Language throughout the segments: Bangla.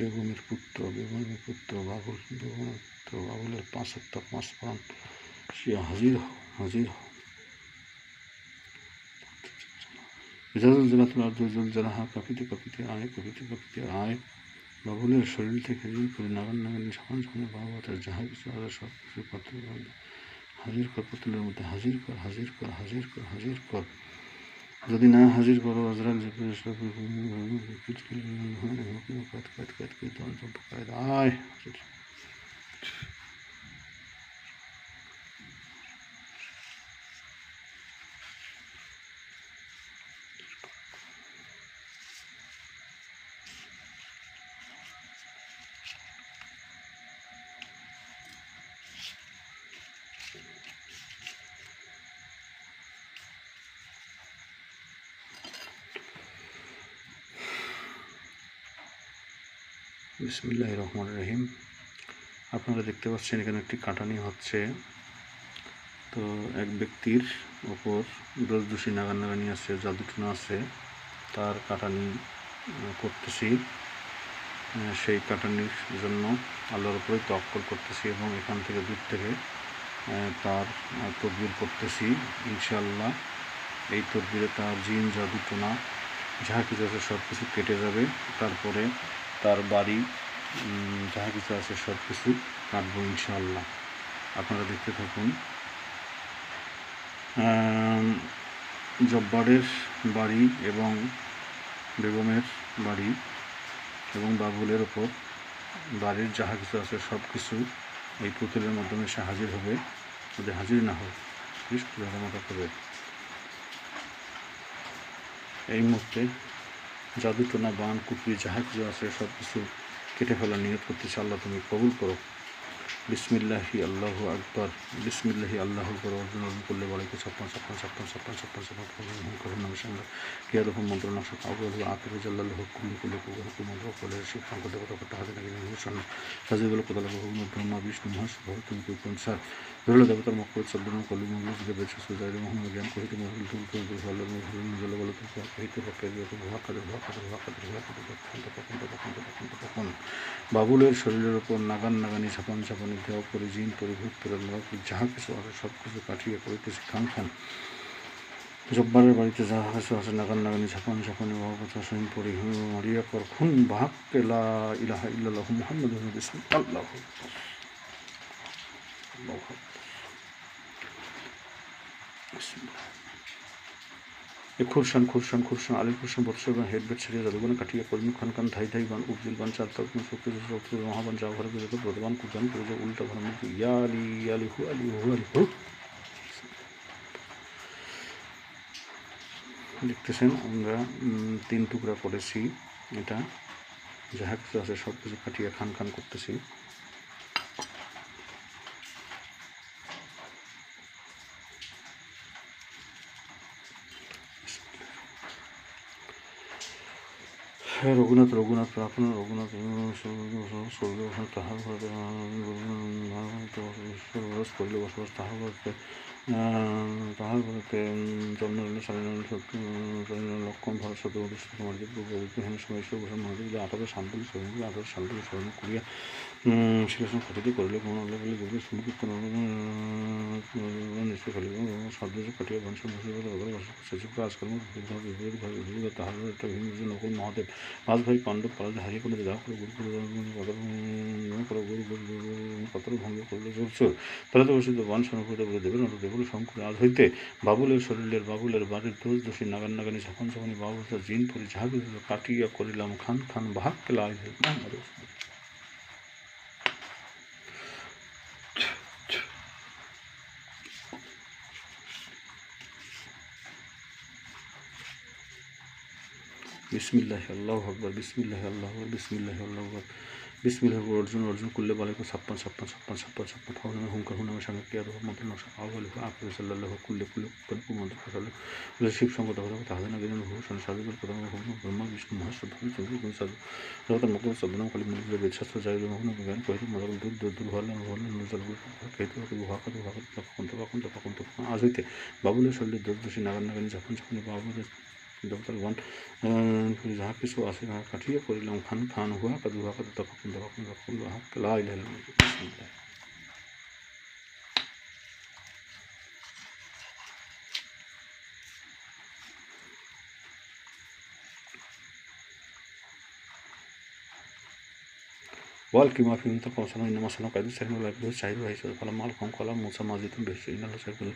বেগমের পুত্র বেগমের পুত্র, বাবুল, বেগমের পুত্র, বাবুলের পাঁচ সপ্তাহ পাঁচ প্রাণ। সে হাজির হাজির জেলাতুল আব্দুল জালাহা কাপিতে আয়, কাপিতে কাপিতে আয়। বাবুলের শরীর থেকে ঋণ করে নাগান নাগানি সমান সমান ভাগবতের যাহা কিছু আছে সব কিছু পাত্র হাজির কর, পুতুলের মধ্যে হাজির কর হাজির কর হাজির কর হাজির কর। যদি না হাজির করো আজরাল যে আয় বিসমিল্লাহ রহমান রহিম। আপনারা দেখতে পাচ্ছেন এখানে একটি কাটানি হচ্ছে। তো এক ব্যক্তির ওপর নাগান নাগানি আছে, জাদুটনা আছে। তার কাটানি করতেছি। সেই কাটানির জন্য আল্লাহর উপরে তক্কল করতেছি এবং এখান থেকে দূর থেকে তার তদবির করতেছি। ইনশাআল্লাহ এই তদবিরে তার জিন, জাদুটনা যা কিছু আছে সব কিছু কেটে যাবে। তারপরে তার বাড়ি যাহা কিছু আছে সব কিছু কাটবো ইনশাল্লাহ আপনারা দেখতে থাকুন। জব্বারের বাড়ি এবং বেগমের বাড়ি এবং বাবুলের ওপর বাড়ির যাহা কিছু আছে সব কিছু এই পুতুলের মাধ্যমে সে হাজির হবে। যদি হাজির না হয় মতো করবে এই মুহূর্তে জাদুটোনা বান কুপি যাহা কিছু আছে সব কিছু কেটে ফেলার নিয়ত করতেছে আল্লাহ তুমি কবুল করো বিসমিল্লাহি আল্লাহ আকবর বিসমিল্লাহি আল্লাহ আকবর অর্জন অর্জন করলে বলাইকে ছাপ্পান ছাপ্পান ছাপ্পান ছাপ্পান ছাপ্পান ছাপ্পান ছাপ্পান করুন নামের সঙ্গে কিয়া রকম মন্ত্র নকশা আবুল আকির জাল্লাহ কুল্লি কুল্লি কুকুর হুকুম মন্ত্র করলে শিব শঙ্কর দেবতা করতে হাতে নাকি সাজিগুলো কোথাও লাগবে হুকুম ব্রহ্মা বিষ্ণু মহাস ভব তুমি কুকুন স্যার ধরলে দেবতার করে চন্দ্র কলি থেকে বেশ সুজায় মোহাম্মদ জ্ঞান কহিতে মহিল তুমি তুমি ভালো জল বলো তুমি কহিতে পক্ষে ভুয়া কাদের ভুয়া কাদের ভুয়া কাদের ভুয়া কাদের তখন বাবুলের শরীরের ওপর নাগান নাগানি ছাপান ছাপানি দেহ পরি জিন পরিভূত প্রেরণ যাহা কিছু আছে সব কিছু কাটিয়ে করিতেছে খান খান। জব্বারের বাড়িতে যাহা কিছু আছে নাগান নাগানি ছাপান ছাপানি মহাপথা সহিন পরি মারিয়া কর, খুন বাহাক কেলা ইলাহা ইল্লাল্লাহু মুহাম্মাদুর রাসূলুল্লাহ। আল্লাহু আকবার। আল্লাহু আকবার। বিসমিল্লাহ। এ আলী খান ধাই শক্তি শক্তি মহাবান, যা ঘরে কুজান উল্টা ঘর মুখ ইয়া আলী আলী হু আলী হু আলী হু। দেখতেছেন আমরা তিন টুকরা করেছি এটা। যাহা কিছু আছে সব কিছু কাটিয়ে খান খান করতেছি। হ্যাঁ রঘুনাথ রঘুনাথ প্রার্থনা, রঘুনাথ স্বর্গ তাহার ঘরে বসবাস করলে বসবাস তাহার ঘরতে তাহার ঘরতে চন্দ্রন স্বাধীন লক্ষণ, ভারত, সত্য মহাদেব বিভিন্ন সময় ভূষণ মহাদেব আঠারো শান্তি শান্তলী স্মরণ করিয়া শিলাসন কথিত করিলে কোন আল্লাহ বলে মহাদেব পাঁচ ভাই পাণ্ডব পালাতে হারিয়ে বসিত বান সনভূত বলে দেবেন শঙ্কর আজ হইতে বাবুলের শরীরের বাবুলের বাড়ির দোষ দোষী নাগান নাগানি ছাপান ছাপানি বাবুল জিন পরি কিছু কাটিয়া করিলাম, খান খান বাহাক কেলা বিসমিল্লাহ, আল্লাহ আকবর, বিসমিল্লাহ, আল্লাহ আকবর, বিসমিল্লাহ, আল্লাহ আকবর। বিসমিল্লাহ আকবর, অর্জুন অর্জুন করলে বলে ছাপ্পান ছাপ্পান ছাপ্পান ছাপ্পান ছাপ্পান ফাউনামে হুঙ্কার হুনামে সঙ্গে কেয়ার মন্ত্র নকশা আহ্বাল আকির সাল্লাহ কুল্লে কুল্লে কনকু মন্ত্র ফসল শিব সঙ্গত হল তাহাদের না গেলেন ভূষণ সাধুগুল প্রথম হুম ব্রহ্মা, বিষ্ণু মহাসব চন্দ্র সাধু জগতের মুখ সদনাম কালী, মন্দির বেদশাস্ত্র যাই মোহন জ্ঞান কহিত মদল দূর দূর দূর হল হল জল কহিত গুহাকাত গুহাকাত তখন তখন তখন তখন আজ হইতে বাবুলের শরীরে দোষ, দোষী, নাগান, নাগানি যখন যখন বাবুলের دفتر حافظ و آصف حقیقی قرآن خان خان ہوا قدوہ قد تفقن تفقن تفقن لا الہ الا اللہ والقي ما في منطقة وصلنا إنما صنع قد سهم ولا يقدر سعيد وهيسر فلما ألقهم قال موسى ما زيتم به إن الله سيكون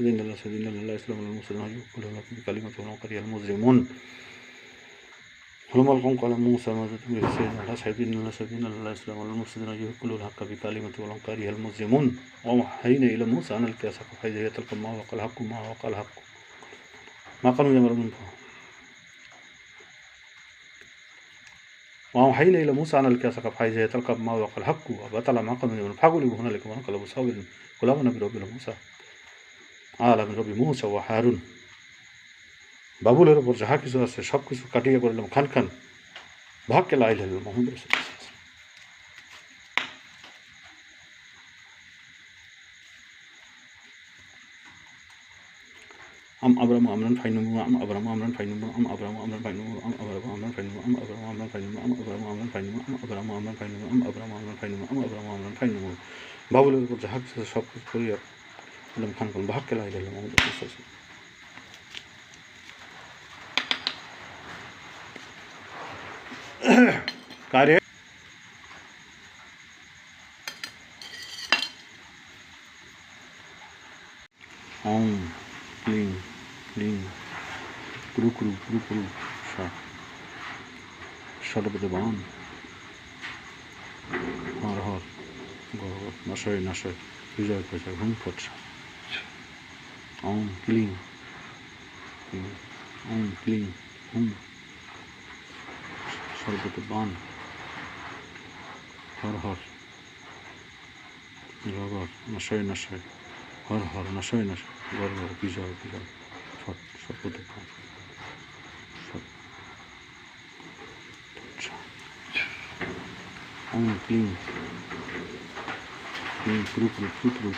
الله إن الله سيدنا إن الله يسلم للمسلمين هجوا لكم بكلمة ولو كره المجرمون فلما ألقهم قال موسى ما زيتم به إن الله سيد إن الله سيدنا إن الله يسلم للمسلمين هجوا كلهم الحق بكلمة ولو كره المجرمون وأوحينا إلى موسى أن الكاس فإذا هي ما وقال حق ما وقال حق ما قالوا يا مرمون وأوحينا إلى موسى أن الكاس قد حيث تلقى ما وقع الحق وبطل ما قد من فغلبوا هنالك وانقلبوا صابرين غلبنا برب موسى আলা রবি মৌসা ও হারুন বাবুলের ওপর যাহা কিছু আছে সব কিছু কাটিয়ে করলাম খান খান ভাগকে লাইল হল মোহাম্মদ রসুল am abramu amran fainumu am abramu amran fainumu am abramu amran fainumu am abramu amran fainumu am abramu amran fainumu am abramu amran fainumu am abramu amran fainumu am abramu amran fainumu am abramu amran fainumu বাবুলের উপর যাহা কিছু সব কিছু করিয়া বললাম খান খান ভাগকে লাই দিলাম আমাদের বিশ্বাস কারে সর্বদে বান হর হর। গর নাশয় নাশয়। বিজয় বিজয় হুম, ফটসা। ওম, ক্লিং। ওম, ক্লিং। হুম। সর্বদে বান। হর হর। গর নাশয় নাশয়। হর হর। নাশয় নাশয়। গর গর বিজয় বিজয়। ফট। সর্বদে বান। Клин, клин. Клин, тру, тру, тру, тру.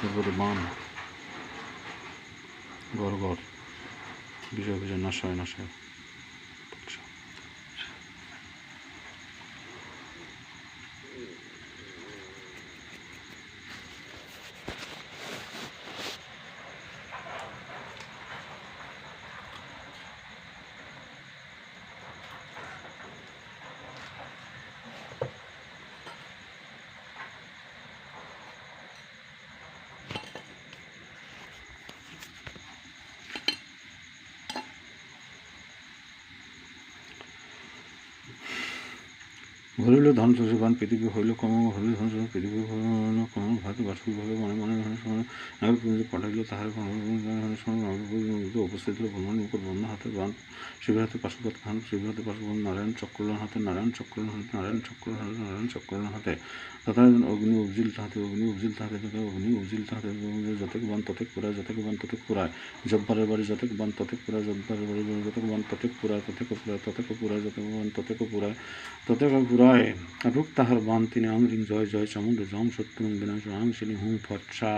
Чурбан. Гор, гор. Бежал, бежал, нашел, нашел. ভরিল ধন শশীবান পৃথিবী হইল কম হইল ধন শশী পৃথিবী হইল কম ভাত বাষ্পীভাবে মনে মনে মনে সময় নাগর পাঠাইল তাহার উপস্থিত হল ভ্রমণ মুকুট ব্রহ্ম হাতে বান শিবের হাতে পাশুপত খান শিবের হাতে পাশুপত নারায়ণ চক্রলন হাতে নারায়ণ চক্রলন হাতে নারায়ণ চক্রলন হাতে নারায়ণ চক্রলন হাতে তথা অগ্নি উজ্জিল তাহাতে অগ্নি উজ্জিল তাহাতে তথা অগ্নি উজ্জিল তাহাতে যতক বান ততেক পুরায় যতক বান ততেক পুরায় জব্বারের বাড়ি যতক বান ততেক পুরায় জব্বারের বাড়ি যতক বান ততেক পুরায় ততেক পুরায় ততেক পুরায় যতক বান ততেক পুরায় ততেক পুরায় রূপ তাহার বান তিনি আংরিং জয় জয় সমুদ্র জম সত্য বিনাশ আং শ্রী হুম ফটসা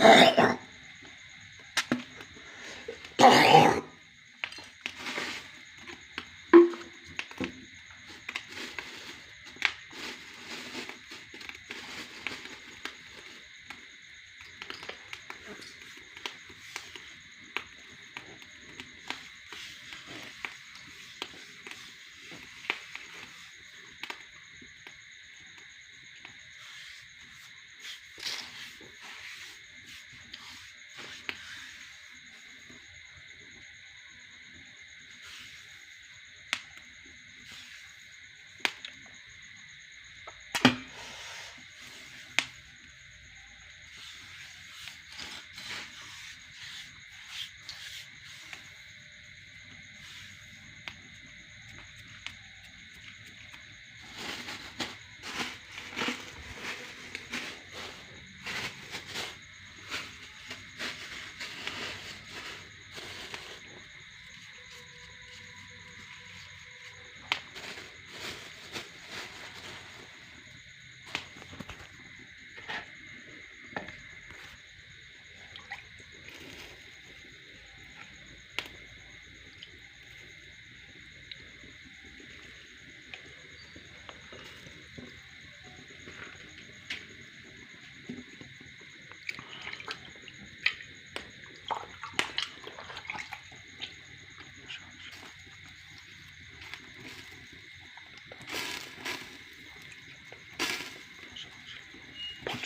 Hey,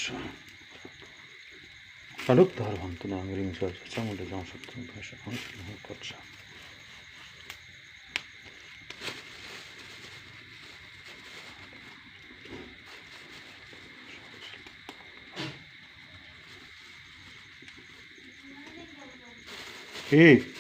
अच्छा अडुप्तहर म्हणतो ना अंग्रेजीवर त्याच्यामध्ये जाऊ शकतो भाषा महत्वाचा Hey.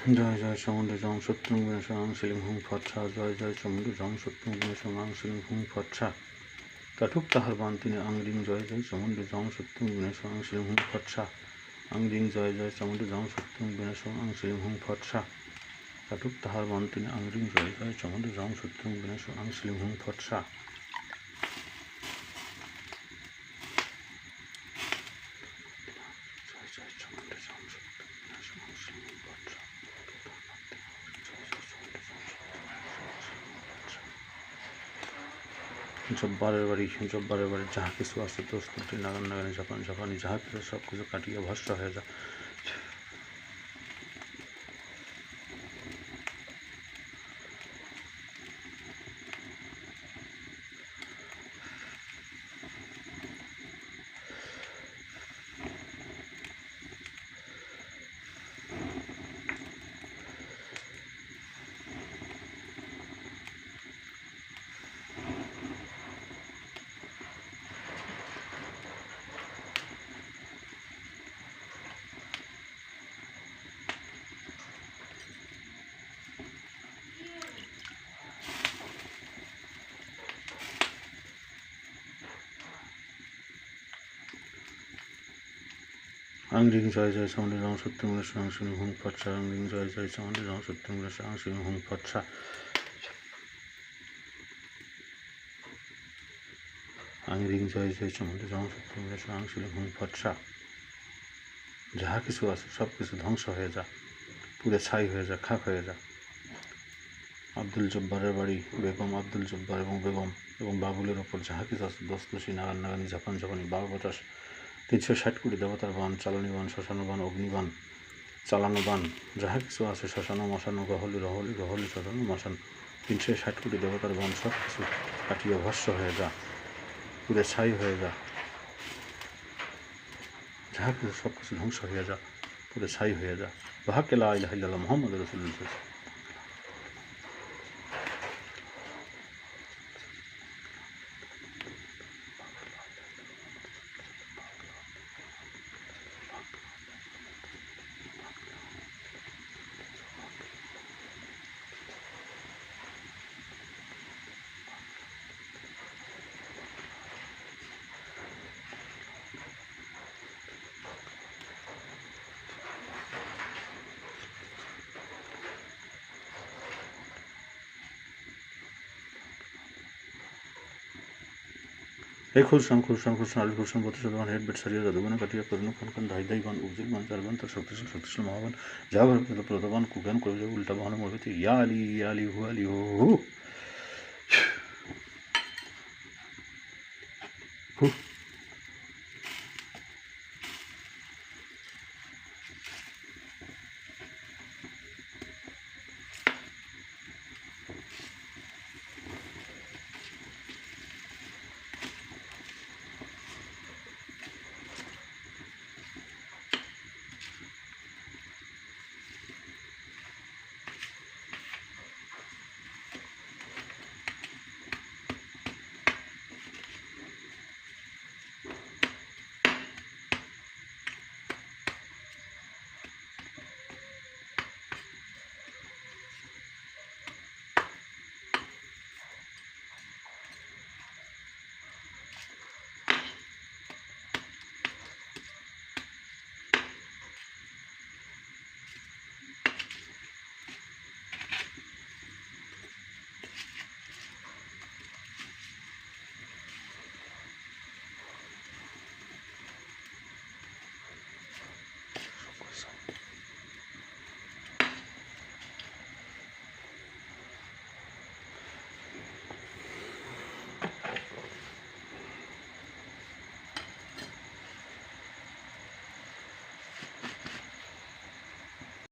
জয় জয় সমুদ্র জং সত্যম গুণেশ আংশিলিং হুং ফচ্ছা জয় জয় সমুদ্র জং সত্যম গুণেশ আংশিলিং হুং ফচ্ছা কাঠুক তাহার বান তিনি আংরিং জয় জয় সমুদ্র জং সত্যম গুণেশ আংশিলিং হুং ফচ্ছা আংরিং জয় জয় সমুদ্র জং সত্যম গুণেশ আংশিলিং হুং ফচ্ছা কাঠুক তাহার বান তিনি আংরিং জয় জয় সমুদ্র জং গুণেশ আংশিলিং হুং ফচ্ছা জয় জয় সমুদ্র জং সত্যম গুণেশ আংশিলিং হুং ফচ্ছা জব্বারের বাড়ি জব্বারের বাড়ি যাহা কিছু আছে দোস্তুটি নাগান নাগানি জাপান জাপানি যাহা কিছু সব কিছু কাটিয়ে ভস্য হয়ে যায় আংরিং জয় জয় সামনে রং সত্যমূলের সাংসনী হুম ফটসা আংরিং জয় জয় সামনে রং সত্যমূলের সাংসনী হুম ফটসা আংরিং জয় জয় সামনে রং সত্যমূলের সাংসনী হুম ফটসা যাহা কিছু আছে, সব কিছু ধ্বংস হয়ে যা। পুরে ছাই হয়ে যা, খাক হয়ে যা। আব্দুল জব্বারের বাড়ি, বেগম আব্দুল জব্বার এবং বেগম এবং বাবুলের ওপর যাহা কিছু আছে, দোস্ত নাগান নাগানি, জাপান জাপানি, বারো পঁচাশ তিনশো ষাট কোটি দেবতার বান, চালানি বান, শ্মশানো বান অগ্নিবান চালানো বান, যাহা কিছু আছে, শ্মশানো, মশানো, গহলি, রহলি, গহলি, শ্মশানো, মশান, তিনশো ষাট কোটি দেবতার বান, সব কিছু কাটিয়ে ভস্য হয়ে যা পুরে ছাই হয়ে যা। যাহা কিছু সব কিছু ধ্বংস হয়ে যা পুরে ছাই হয়ে যা। বাহাকেলা ইলাহ ইল্লাল্লাহ মোহাম্মদ রসুল্লাহ এই খুরশান খুরশান খুরশান আলী খুরশান বত্রিশ শতমান হেড বেড সারিয়া জাদুগান কাটিয়া করুন খান খান ধাই ধাই বান উজ্জিক বান চারবান তার শক্তিশাল শক্তিশাল মহাবান যা ঘর প্রতবান কুগান করে যাবে উল্টা বাহানো মরবে ইয়া আলী ইয়া আলী হু আলী হু হু হু